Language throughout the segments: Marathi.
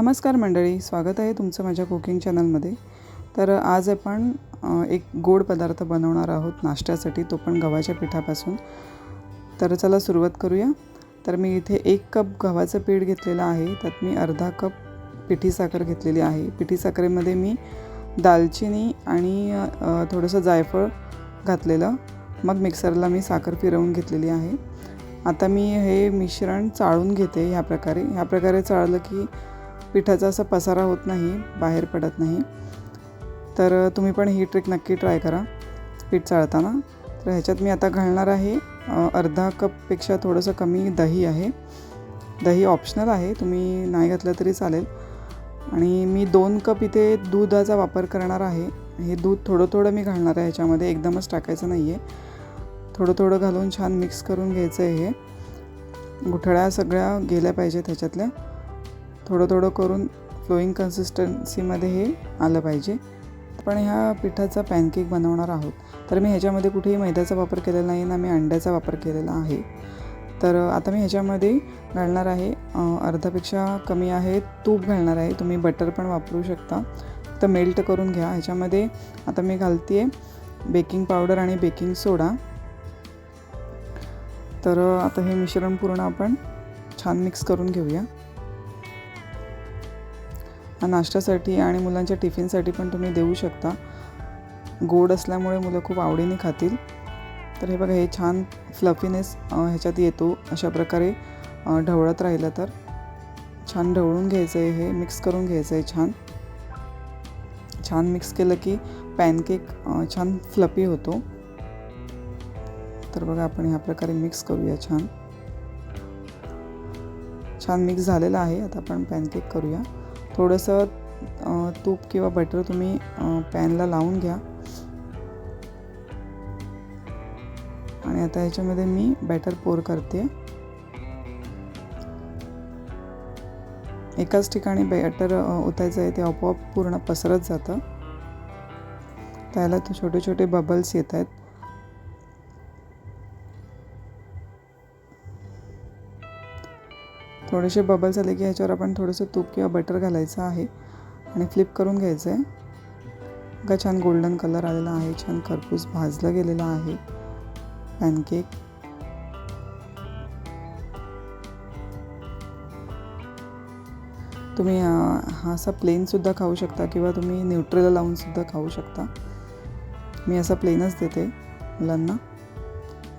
नमस्कार मंडळी स्वागत आहे तुमचं माझ्या कुकिंग चॅनलमध्ये. तर आज आपण एक गोड पदार्थ बनवणार आहोत नाश्त्यासाठी तो पण गव्हाच्या पिठापासून. तर चला सुरुवात करूया. तर मी इथे एक कप गव्हाचं पीठ घेतलेलं आहे त्यात मी अर्धा कप पिठी साखर घेतलेली आहे. पिठी साखरेमध्ये मी दालचिनी आणि थोडंसं जायफळ घातलेलं. मग मिक्सरला मी साखर फिरवून घेतलेली आहे. आता मी हे मिश्रण चाळून घेते ह्या प्रकारे. ह्या प्रकारे चाळलं की पिठाचा असा पसारा होत नाही बाहेर पडत नाही. तर तुम्ही पण ही ट्रिक नक्की ट्राय करा पीठ चाळताना. तर ह्याच्यात मी आता घालणार आहे अर्धा कपपेक्षा थोडंसं कमी दही आहे. दही ऑप्शनल आहे तुम्ही नाही घातलं तरी चालेल. आणि मी दोन कप इथे दुधाचा वापर करणार आहे. हे दूध थोडं थोडं मी घालणार आहे ह्याच्यामध्ये एकदमच टाकायचं नाही आहे थोडं थोडं घालून छान मिक्स करून घ्यायचं आहे हे. गुठळ्या सगळ्या गेल्या पाहिजेत ह्याच्यातल्या. थोडं थोडं करून फ्लोईंग कन्सिस्टन्सीमध्ये हे आलं पाहिजे. पण ह्या पिठाचा पॅनकेक बनवणार आहोत. तर मी ह्याच्यामध्ये कुठेही मैद्याचा वापर केलेला नाही ना मी अंड्याचा वापर केलेला आहे. तर आता मी ह्याच्यामध्ये घालणार आहे अर्धापेक्षा कमी आहे तूप घालणार आहे. तुम्ही बटर पण वापरू शकता. तर मेल्ट करून घ्या. ह्याच्यामध्ये आता मी घालते आहे बेकिंग पावडर आणि बेकिंग सोडा तर आता हे मिश्रण पूर्ण आपण छान मिक्स करून घेऊया. नाश्त्यासाठी आणि मुलांच्या टिफिनसाठी पण तुम्ही देऊ शकता. गोड असल्यामुळे मुलं खूप आवडीने खातील. तर हे बघा हे छान फ्लफीनेस ह्याच्यात येतो. अशा प्रकारे ढवळत राहिलं तर. छान ढवळून घ्यायचं आहे हे मिक्स करून घ्यायचं आहे छान. छान मिक्स केलं की पॅनकेक छान फ्लपी होतो. तर बघा आपण ह्या प्रकारे मिक्स करूया छान. छान मिक्स झालेलं आहे. आता आपण पॅनकेक करूया. थोडंसं तूप किंवा बटर तुम्ही पॅनला लावून घ्या. आणि आता ह्याच्यामध्ये मी बॅटर पोर करते. एकाच ठिकाणी बॅटर ओतायचं आहे ते आपोआप पूर्ण पसरत जातं. त्याला तो छोटे छोटे बबल्स येत आहेत. थोडेसे बबल्स आले की ह्याच्यावर आपण थोडंसं तूप किंवा बटर घालायचं आहे. आणि फ्लिप करून घ्यायचं आहे का छान गोल्डन कलर आलेला आहे. छान खरपूस भाजलं गेलेलं आहे. पॅनकेक तुम्ही हा असा प्लेनसुद्धा खाऊ शकता किंवा तुम्ही न्यूट्रेला लावूनसुद्धा खाऊ शकता. मी असा प्लेनच देते मुलांना.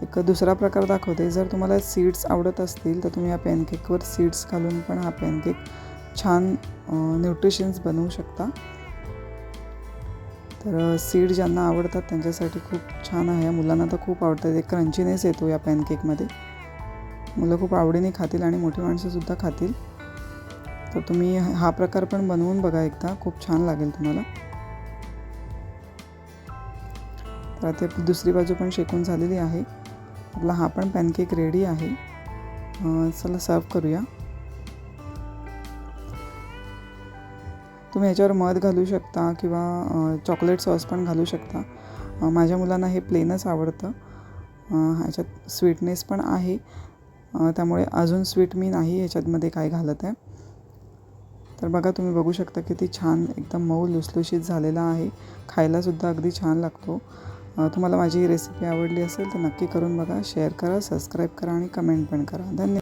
एक दुसरा प्रकार दाखवते. जर तुम्हाला सीड्स आवडत असतील तर तुम्ही या पॅनकेकवर सीड्स घालून पण हा पॅनकेक छान न्यूट्रिशन्स बनवू शकता. तर सीड ज्यांना आवडतात त्यांच्यासाठी खूप छान आहे. मुलांना तर खूप आवडतात. एक क्रंचीनेस येतो या पॅनकेकमध्ये. मुलं खूप आवडीने खातील आणि मोठी माणसंसुद्धा खातील. तर तुम्ही हा प्रकार पण बनवून बघा एकदा. खूप छान लागेल तुम्हाला. तर आता दुसरी बाजू पण शेकून झालेली आहे. आपला हा पण पॅनकेक रेडी आहे. चला सर्व करूया. तुम्ही ह्याच्यावर मध घालू शकता किंवा चॉकलेट सॉस पण घालू शकता. माझ्या मुलांना हे प्लेनच आवडतं. ह्याच्यात स्वीटनेस पण आहे. त्यामुळे अजून स्वीट मी नाही ह्याच्यातमध्ये काय घालत आहे. तर बघा तुम्ही बघू शकता किती छान एकदम मऊ लुसलुशीत झालेला आहे. खायलासुद्धा अगदी छान लागतो. तुम्हाला माझी ही रेसिपी आवडली असेल तर नक्की करून बघा. शेअर करा सबस्क्राईब करा आणि कमेंट पण करा. धन्यवाद.